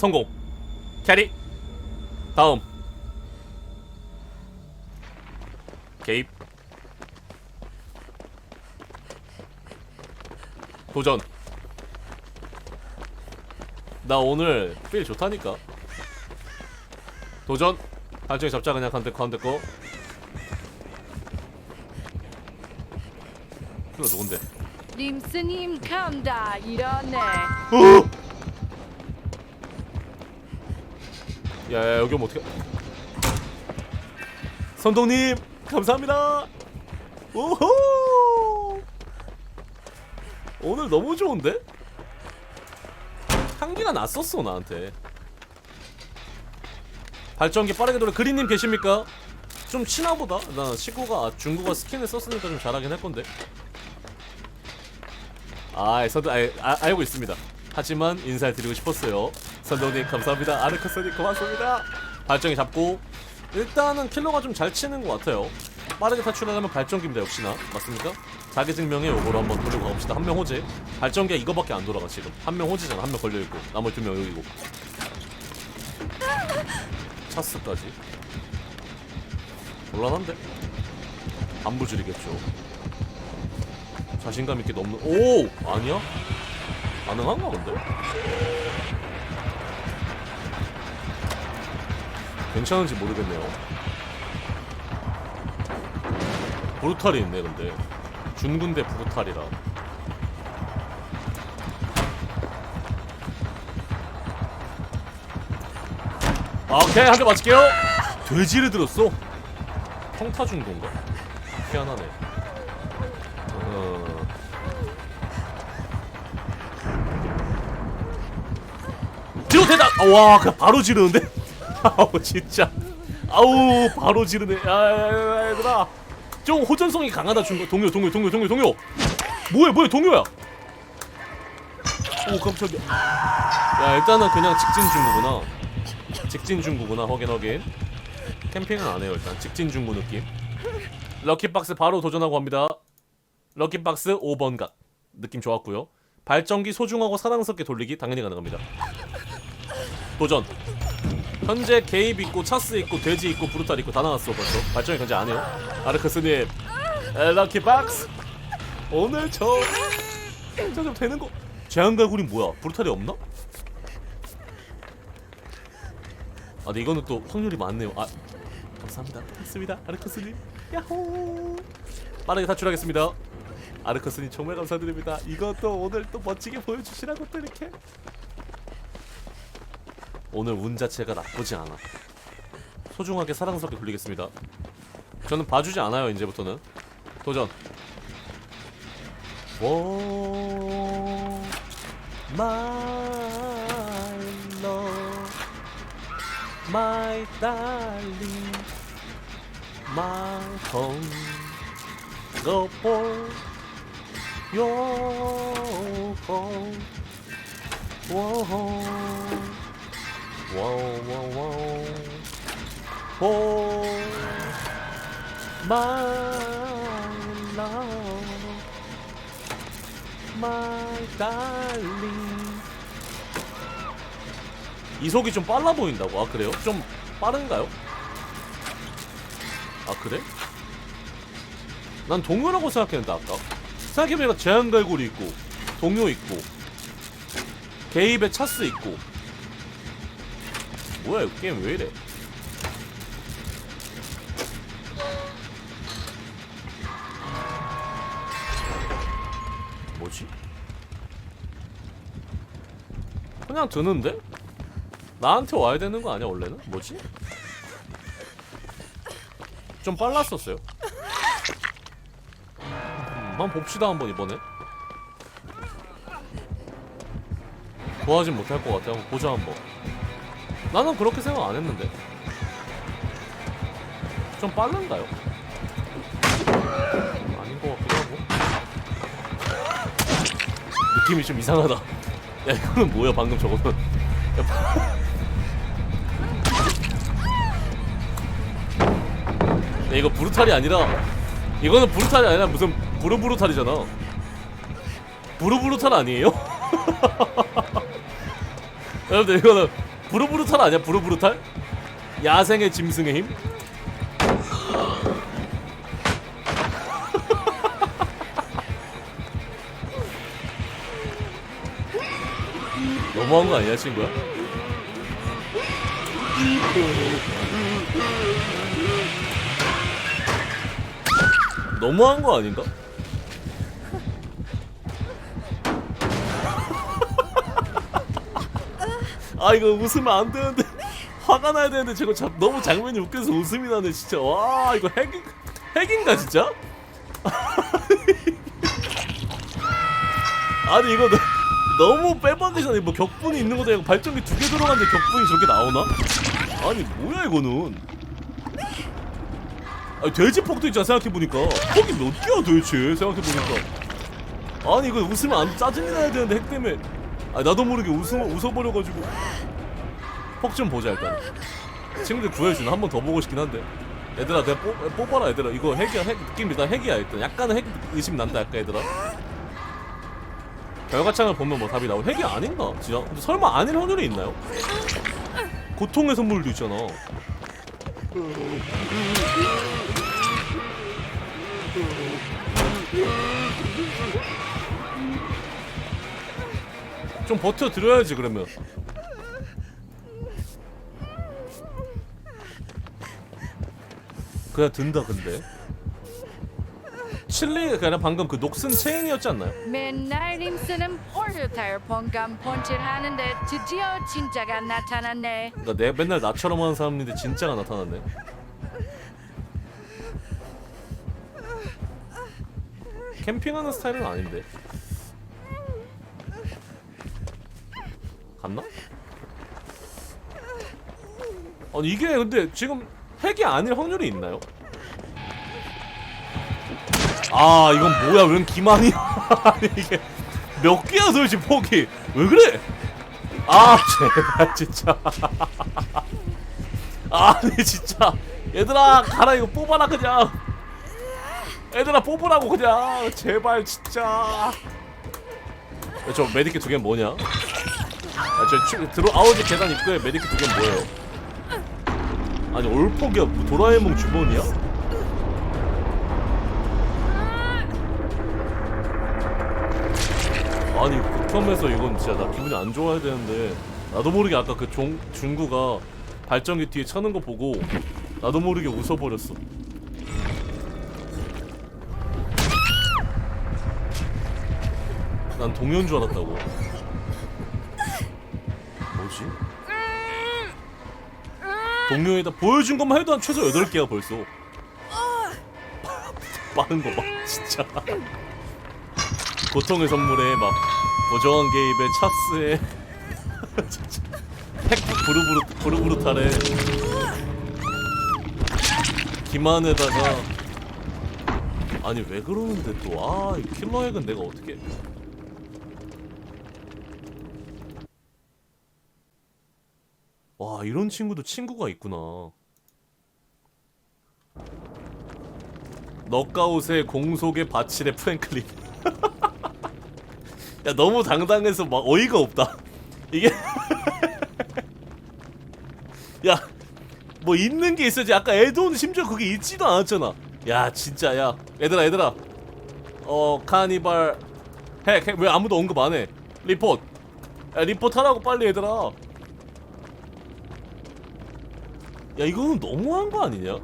성공. 캐리. 다음. 개입. 도전. 나 오늘 필 좋다니까. 도전. 발정이 잡자 그냥 가운데 가운데 거. 그거 누군데? 님스님 감다. 이러네. 어! 야야 여기 오면 어떡해? 선동님 감사합니다. 오호 오늘 너무 좋은데? 향기가 났었어 나한테. 발전기 빠르게 돌아. 그린님 계십니까? 좀 친하보다. 나 식구가 아, 중국어 스킨을 썼으니까 좀 잘하긴 할 건데. 아, 선도 아, 아, 알고 있습니다. 하지만 인사를 드리고 싶었어요. 선동님 감사합니다. 아르카스님 고맙습니다. 발정이 잡고 일단은 킬러가 좀 잘 치는 것 같아요. 빠르게 탈출하려면 발전기입니다. 역시나 맞습니까? 자기 증명에 요거로 한번 돌리고 가봅시다. 한 명 호재. 발전기가 이거밖에 안 돌아가 지금. 한 명 호재잖아. 한 명 걸려 있고 나머지 두 명 여기고. 차스까지. 곤란한데? 안부 줄이겠죠. 자신감 있게 넘는 오 아니야 가능한가 근데? 괜찮은지 모르겠네요. 브루탈이 있네 근데. 준군대 브루탈이라. 아, 오케이 한 대 맞을게요. 돼지를 들었어? 평타 준 건가? 희한하네 대다 아, 와 그냥 바로 지르는데? 아우 진짜. 아우 바로 지르네. 야야야 얘들아. 좀 호전성이 강하다 준 거 동요 동요 동요 동요 동요. 뭐야 뭐야 동요야? 오 깜짝이야. 야 일단은 그냥 직진 중구구나. 직진 중구구나 확인 확인. 캠핑은 안 해요 일단. 직진 중구 느낌. 럭키박스 바로 도전하고 합니다. 럭키박스 5번 각 느낌 좋았고요. 발전기 소중하고 사랑스럽게 돌리기 당연히 가능합니다 도전. 현재 개입 있고 차스 있고 돼지 있고 브루탈 있고 다 나왔어 벌써. 발전기 견제 안 해요. 아르크스님 에, 럭키 박스. 오늘 저 저 좀 되는 거. 제한갈굴이 뭐야? 브루탈이 없나? 아 근데 이거는 또 확률이 많네요. 아 감사합니다. 했습니다. 아르크스님 야호. 빠르게 탈출하겠습니다. 아르크스님 정말 감사드립니다. 이것도 오늘 또 멋지게 보여주시라고 또 이렇게 오늘 운 자체가 나쁘지 않아. 소중하게 사랑스럽게 굴리겠습니다. 저는 봐주지 않아요 이제부터는. 도전. 오 my love my darling my home go for oh my love my darling 이속이 좀 빨라 보인다고 아 그래요? 좀 빠른가요? 아 그래? 난 동요라고 생각했는데 아까 생각해보니까 제한갈고리 있고 동요 있고 개입에 차스 있고 뭐야 이거 게임 왜 이래 뭐지? 그냥 드는데? 나한테 와야 되는 거 아니야 원래는? 뭐지? 좀 빨랐었어요 음, 한번 봅시다 한번 이번에 구하진 못할 것 같아 한번 보자 한번 나는 그렇게 생각 안 했는데. 좀 빠른가요? 아닌 것 같기도 하고. 느낌이 좀 이상하다. 야 이거는 뭐야 방금 저거는. 야, 파- 야, 이거 브루탈이 아니라 이거는 브루탈이 아니라 무슨 부르부루탈이잖아. 부르부루탈 아니에요? 여러분들 이거는 부르부르탈 아니야 부르부르탈? 야생의 짐승의 힘? 너무한 거 아니야 친구야? 너무한 거 아닌가? 아 이거 웃으면 안 되는데. 화가 나야 되는데 저거 자, 너무 장면이 웃겨서 웃음이 나네 진짜. 와 이거 핵인 핵인가 진짜? 아니 이거 너, 너무 빼박이잖아. 뭐 격분이 있는 것도 아니고 발전기 두 개 들어갔는데 격분이 저렇게 나오나? 아니 뭐야 이거는? 아니 돼지 폭도 있잖아 생각해보니까. 폭이 몇 개야 도대체 생각해보니까. 아니 이거 웃으면 안 짜증이 나야 되는데 핵 때문에 아 나도 모르게 웃어 웃어버려가지고. 폭 좀 보자 일단. 친구들 구해주나? 한 번 더 보고 싶긴 한데. 얘들아 내가 뽑, 뽑아라 얘들아. 이거 핵이야 핵 느낌 일단 핵이야 일단. 약간은 핵 의심 난다 약간 얘들아? 결과창을 보면 뭐 답이 나오 핵이 아닌가? 진짜? 근데 설마 아닐 확률이 있나요? 고통의 선물도 있잖아 좀 버텨 드려야지 그러면 그냥 든다 근데 칠리가 그냥 방금 그 녹슨 체인이었지 않나요? 맨날 림스는 포르타일 폰감 폰칠 하는데 드디어 진짜가 나타났네. 그러니까 내 맨날 나처럼 하는 사람인데 진짜가 나타났네 캠핑하는 스타일은 아닌데 갔나? 아니 이게 근데 지금 핵이 아닐 확률이 있나요? 아 이건 뭐야 웬 기만이야 아니 이게 몇 개야 도대체 폭이 왜 그래? 아 제발 진짜 아니 진짜 얘들아 가라 이거 뽑아라 그냥 얘들아 뽑으라고 그냥 제발 진짜 야, 저 메디킷 두 개는 뭐냐? 아, 저 치- 들어 아우지 계단 입구에 메디킷 두 개는 뭐예요? 아니 올폭이야. 뭐 도라에몽 주머니야? 아니 극혐해서 이건 진짜 나 기분이 안 좋아야 되는데 나도 모르게 아까 그 종, 중구가 발전기 뒤에 차는 거 보고 나도 모르게 웃어버렸어. 난 동요인 줄 알았다고 동요에다 보여준 것만 해도 한 최소 8개야 벌써. 빠른 거봐 진짜. 고통의 선물에 막 고정한 게임에 찹스에 진짜. 핵 부르부르 부르부르탈에 기만에다가. 아니 왜 그러는데 또아이 킬러 핵은 내가 어떻게 와 이런 친구도 친구가 있구나. 넉가웃의 공속의 바칠의 프랭클린. 야 너무 당당해서 막 어이가 없다. 이게 야 뭐 있는 게 있어야지. 아까 에드온 심지어 그게 있지도 않았잖아. 야 진짜 야. 얘들아 얘들아. 어 카니발 핵 핵 왜 아무도 언급 안해? 리포트. 야 리포트 하라고 빨리 얘들아 야 이거는 너무한 거 아니냐